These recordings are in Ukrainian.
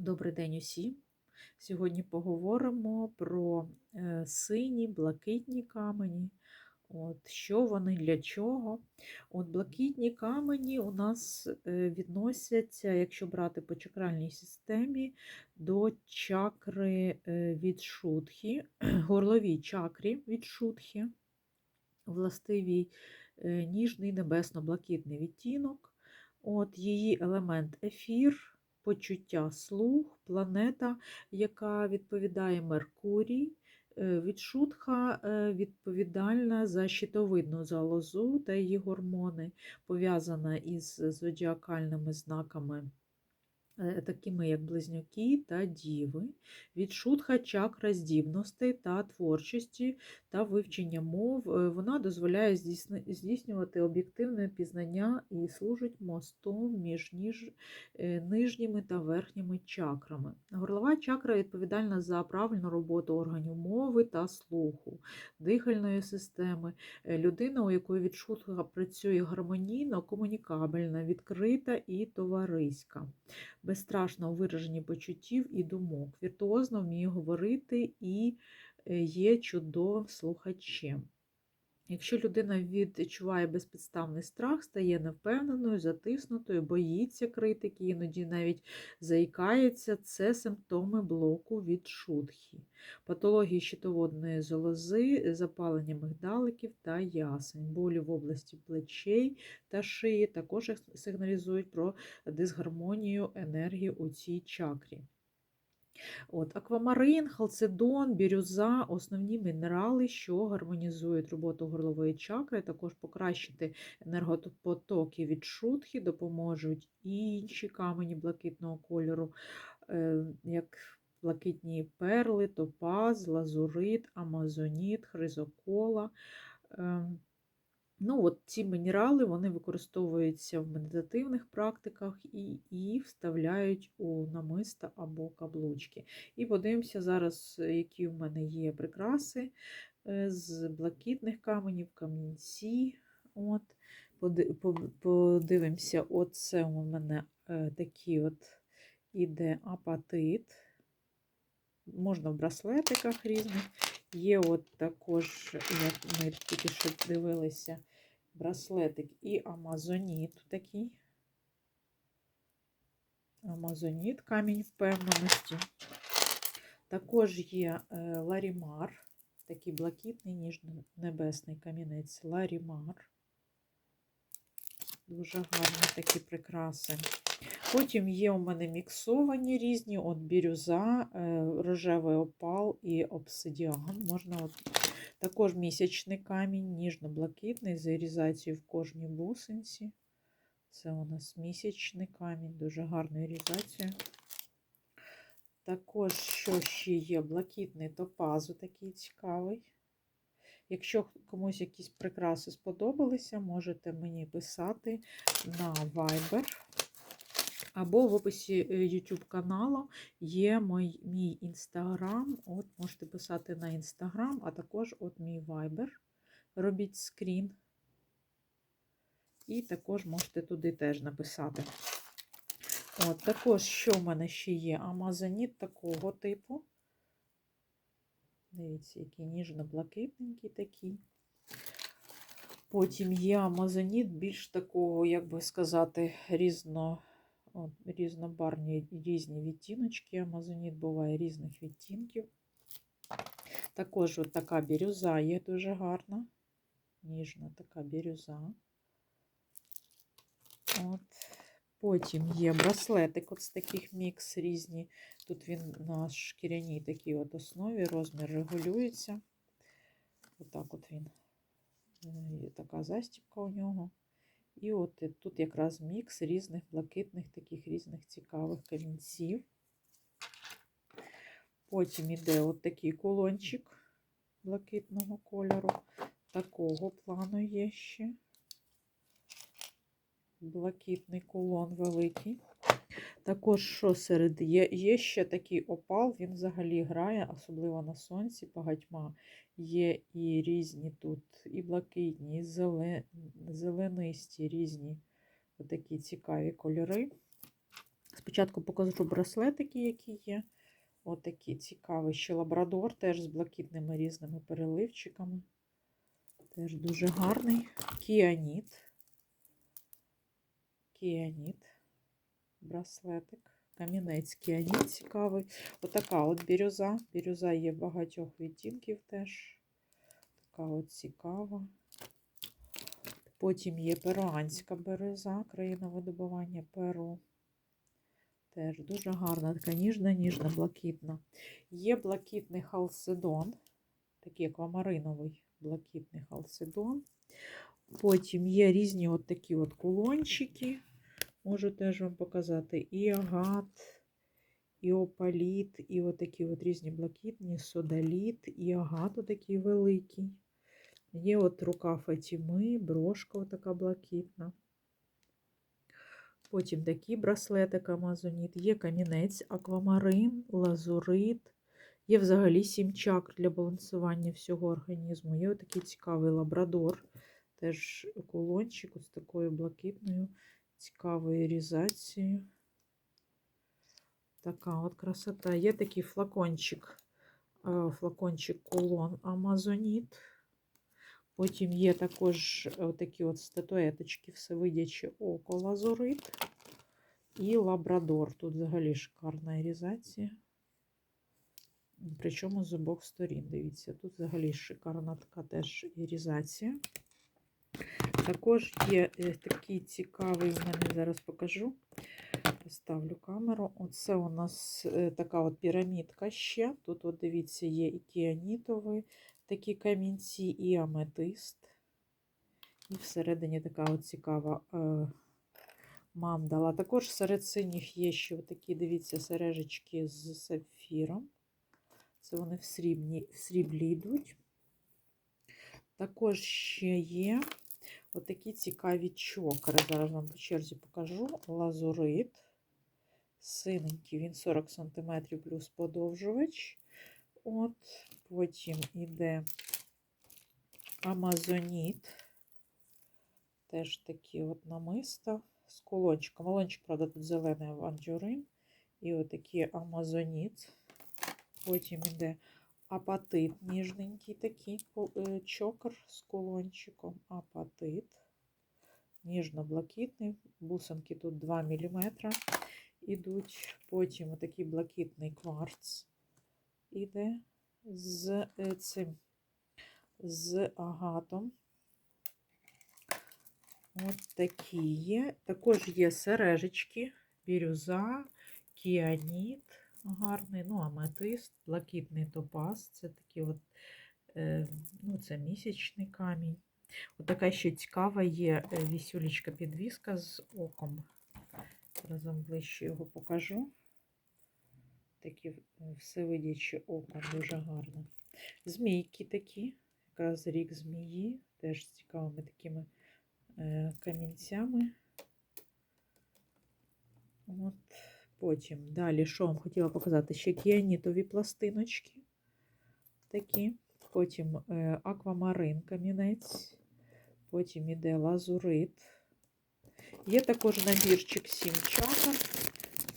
Добрий день усім. Сьогодні поговоримо про е, сині, блакитні камені. От, Що вони для чого? От Блакитні камені у нас е, відносяться, якщо брати по чакральній системі, до чакри е, від шутхи, горловій чакрі від шутхи, властивій ніжний небесно-блакитний відтінок. От Її елемент ефір почуття слух, планета, яка відповідає Меркурій. Е, Відшутха е, відповідальна за щитовидну залозу та її гормони, пов'язана із зодіакальними знаками такими як близнюки та діви, відшутха чакра здібностей та творчості та вивчення мов. Е, вона дозволяє здійснювати об'єктивне пізнання і служить мостом між ніж, е, нижніми та верхніми чакрами. Горлова чакра відповідальна за правильну роботу органів мови та слуху, дихальної системи. Людина, у якої відшутха працює гармонійно, комунікабельна, відкрита і товариська безстрашно у вираженні почуттів і думок, віртуозно вміє говорити і е, є чудовим слухачем. Якщо людина відчуває безпідставний страх, стає невпевненою, затиснутою, боїться критики, іноді навіть заїкається, це симптоми блоку від шутхі, патології щитоводної залози, запалення мигдаликів та ясень, болі в області плечей та шиї також сигналізують про дисгармонію енергії у цій чакрі. От, Аквамарин, халцедон, бірюза основні мінерали, що гармонізують роботу горлової чакри, також покращити енергопотоки від шутхи, допоможуть інші камені блакитного кольору, е, як блакитні перли, топаз, лазурит, амазоніт, хризокола. Ну, от Ці мінерали вони використовуються в медитативних практиках і і вставляють у намиста або каблучки. І подивимося зараз, які в мене є прикраси е, з блакитних каменів, камінці. От. Подивимося, оце у мене е, такий от іде апатит. Можна в браслетиках різних. Є от також, як ми тільки що дивилися, браслетик і Амазоніт такий. Амазоніт, камінь впевненості. Також є е, Ларімар, такий блакитний, ніжно-небесний камінець Ларімар. Дуже гарні такі прикраси. Потім є у мене міксовані різні от бірюза, е, рожевий опал і обсидіан. Можна от Також місячний камінь, ніжно-блакитний, з ірізацією в кожній бусинці. Це у нас місячний камінь, дуже гарна ірізація. Також, що ще є, блакитний топазу такий цікавий. Якщо комусь якісь прикраси сподобалися, можете мені писати на Viber. Або в описі е, YouTube каналу є мій мій інстаграм. От Можете писати на інстаграм, а також от мій Viber. Робіть скрін. І також можете туди теж написати. От, Також, що в мене ще є? Амазоніт такого типу. Дивіться, який ніжно-блакитненький такий. Потім є амазоніт більш такого, як би сказати, різно Різнобарні різні відтіночки. Амазоніт буває різних відтінків. Також от така бірюза є дуже гарна, ніжна така бірюза. От. Потім є браслетик от з таких мікс різні. Тут він на шкіряній такій от основі, розмір регулюється. Отак от, от він. Е, така застібка у нього. І от тут якраз мікс різних блакитних, таких різних цікавих камінців. Потім іде от такий кулончик блакитного кольору. Такого плану є ще. Блакитний кулон великий. Також, що серед є, є ще такий опал, він взагалі грає, особливо на сонці, багатьма. Є і різні тут, і блакитні, і зеленисті різні такі цікаві кольори. Спочатку покажу браслетики, які є. Отакі цікаві. Ще лабрадор теж з блакитними різними переливчиками. Теж дуже гарний. Кіаніт. Кіаніт. Браслетик. Камінець кіаніт цікавий. Отака от бірюза. Бірюза є багатьох відтінків теж. Така от цікава. Потім є перуанська береза, країна видобування Перу. Теж дуже гарна, така ніжна, ніжна, блакитна. Є блакитний халцедон, такий аквамариновий блакитний халцедон. Потім є різні от такі от кулончики. Можу теж вам показати і агат, і опаліт, і от такі от різні блакитні, содаліт, і агат отакий великий. Є от рука Фатіми, брошка така блакитна. Потім такий браслетик Амазоніт, є камінець, аквамарин, лазурит. Є взагалі сім чакр для балансування всього організму. Є отакий цікавий лабрадор, теж кулончик з такою блакитною, цікавою різацією. Така от красота. Є такий флакончик, е, флакончик колон Амазоніт. Потім є також такі от статуеточки, всевидяче око лазурит і лабрадор. Тут взагалі шикарна різація. Причому з обох сторін. Дивіться, тут взагалі шикарна така теж ірізація. Також є е, такий цікавий, в мене зараз покажу. Поставлю камеру. Оце у нас е, така от пірамідка ще. Тут, от дивіться, є і кіанітовий такі камінці, і аметист. І всередині така от цікава е, мандала. Також серед синіх є ще такі, дивіться, сережечки з сапфіром. Це вони в, срібні, в сріблі йдуть. Також ще є отакі цікаві чокери. Зараз вам по черзі покажу. Лазурит. Синенький, він 40 см плюс подовжувач. От, Потім іде Амазоніт. Теж такі от намиста з колончиком. Колончик, правда, тут зелений авантюрин. І отакий Амазоніт. Потім іде апатит ніжненький такий е, чокер з колончиком. Апатит. Ніжно-блакитний. Бусинки тут 2 мм ідуть. Потім отакий блакитний кварц іде з е, цим, з агатом. От такі є. Також є сережечки, бірюза, кіаніт гарний, ну, аметист, блакитний топаз. Це такий от, е, ну, це місячний камінь. Отака ще цікава є е, вісюлечка підвіска з оком. Зараз вам ближче його покажу. Такі всевидячі око, дуже гарно. Змійки такі, якраз рік змії, теж з цікавими такими е, камінцями. От. Потім далі, що вам хотіла показати? Ще кіанітові пластиночки. Такі. Потім е, аквамарин камінець, потім іде лазурит. Є також набірчик 7 чакр.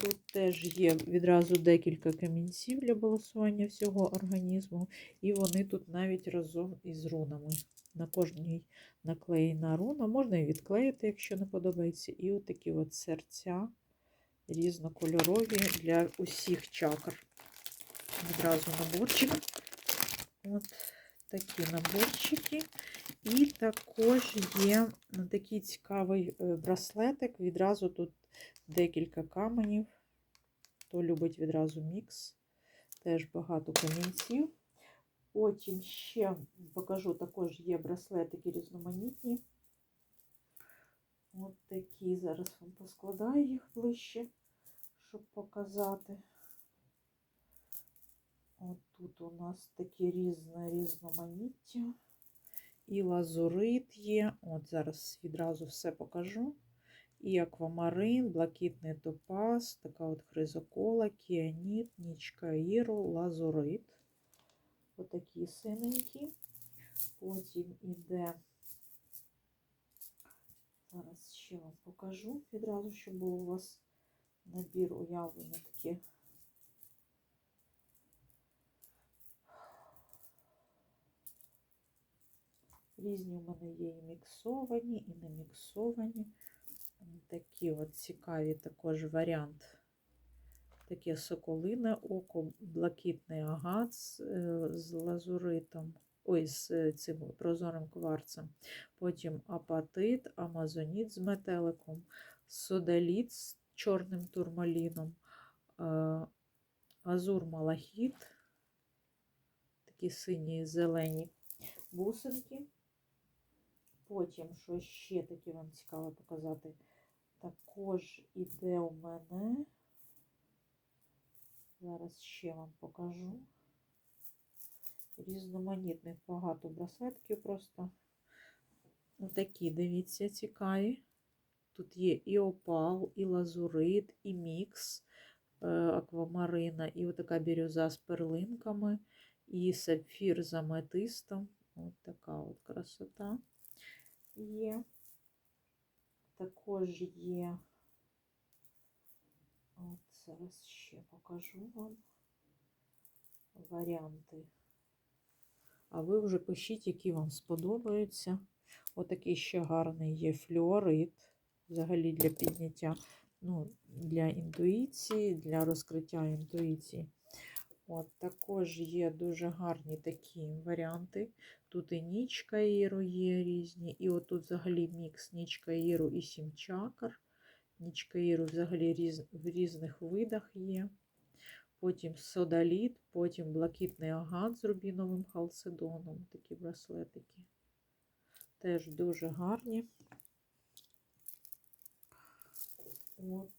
Тут теж є відразу декілька камінців для балансування всього організму, і вони тут навіть разом із рунами. На кожній наклеєна руна, можна і відклеїти, якщо не подобається. І такі от серця різнокольорові для усіх чакр. Відразу наборчик. От такі наборчики. І також є такий цікавий е, браслетик. Відразу тут декілька каменів. Хто любить відразу мікс, теж багато камінців. Потім ще покажу, також є браслетики різноманітні. От такі. Зараз вам поскладаю їх ближче, щоб показати. От тут у нас такі різне різноманіття. І лазурит є. От зараз відразу все покажу. І аквамарин, блакитний топаз, така от хризокола, кіаніт, нічка іру, лазурит. Отакі синенькі. Потім іде, зараз ще вам покажу відразу, щоб було у вас набір уявлення такі. Різні у мене є і міксовані, і не міксовані. Такі от цікаві також варіант. Таке соколине око, блакитний агат з, е, з лазуритом, ой, з е, цим прозорим кварцем. Потім апатит, амазоніт з метеликом, содаліт з чорним турмаліном, е, азур малахіт, такі сині і зелені бусинки. Потім, що ще таке вам цікаво показати, також іде у мене. Зараз ще вам покажу. Різноманітних багато браслетків просто. Такі, дивіться, цікаві. Тут є і опал, і лазурит, і мікс е, аквамарина, і отака бірюза з перлинками, і сапфір з аметистом. От така от красота є. Також є. От зараз ще покажу вам варіанти. А ви вже пишіть, які вам сподобаються. Отакий ще гарний є флюорит, взагалі для підняття, ну, для інтуїції, для розкриття інтуїції. От Також є дуже гарні такі варіанти. Тут і нічка Іру є різні, і отут взагалі мікс нічка Іру і сім чакр. Нічка Іру взагалі різ, в різних видах є. Потім содаліт, потім блакитний агат з рубіновим халцедоном. Такі браслетики. Теж дуже гарні. От.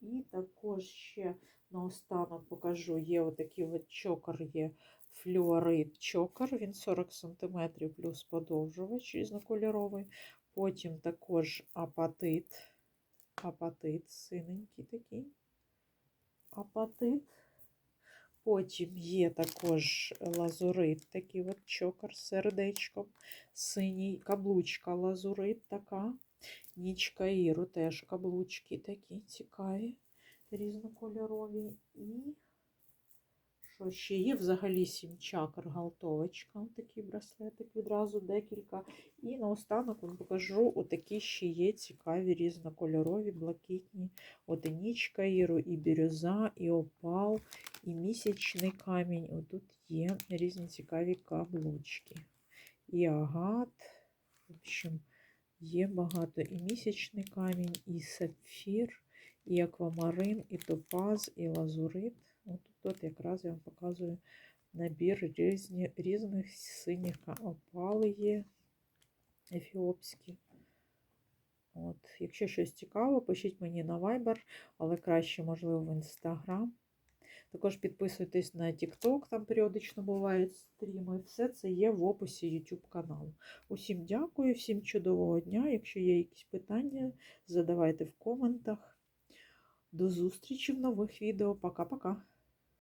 І також ще наостанок покажу, є отакий от чокер, є флюорит чокер, він 40 см плюс подовжувач різнокольоровий. Потім також апатит, апатит, синенький такий апатит. Потім є також лазурит, такий от чокер з сердечком, синій каблучка лазурит така. Нічка Іру теж каблучки такі цікаві, різнокольорові. І що ще є? Взагалі сім чакр галтовочка. Такий браслетик відразу декілька. І наостанок вам покажу отакі ще є цікаві різнокольорові, блакитні. От і нічка Іру, і бірюза, і опал, і місячний камінь. Отут є різні цікаві каблучки. І агат. В общем, Є багато і місячний камінь, і сапфір, і аквамарин, і топаз, і лазурит. От тут якраз я вам показую набір різні, різних синіх опали є ефіопські. От. Якщо щось цікаво, пишіть мені на Viber, але краще, можливо, в Instagram. Також підписуйтесь на TikTok, там періодично бувають стріми. Все це є в описі YouTube каналу. Усім дякую, всім чудового дня. Якщо є якісь питання, задавайте в коментах. До зустрічі в нових відео. Пока-пока.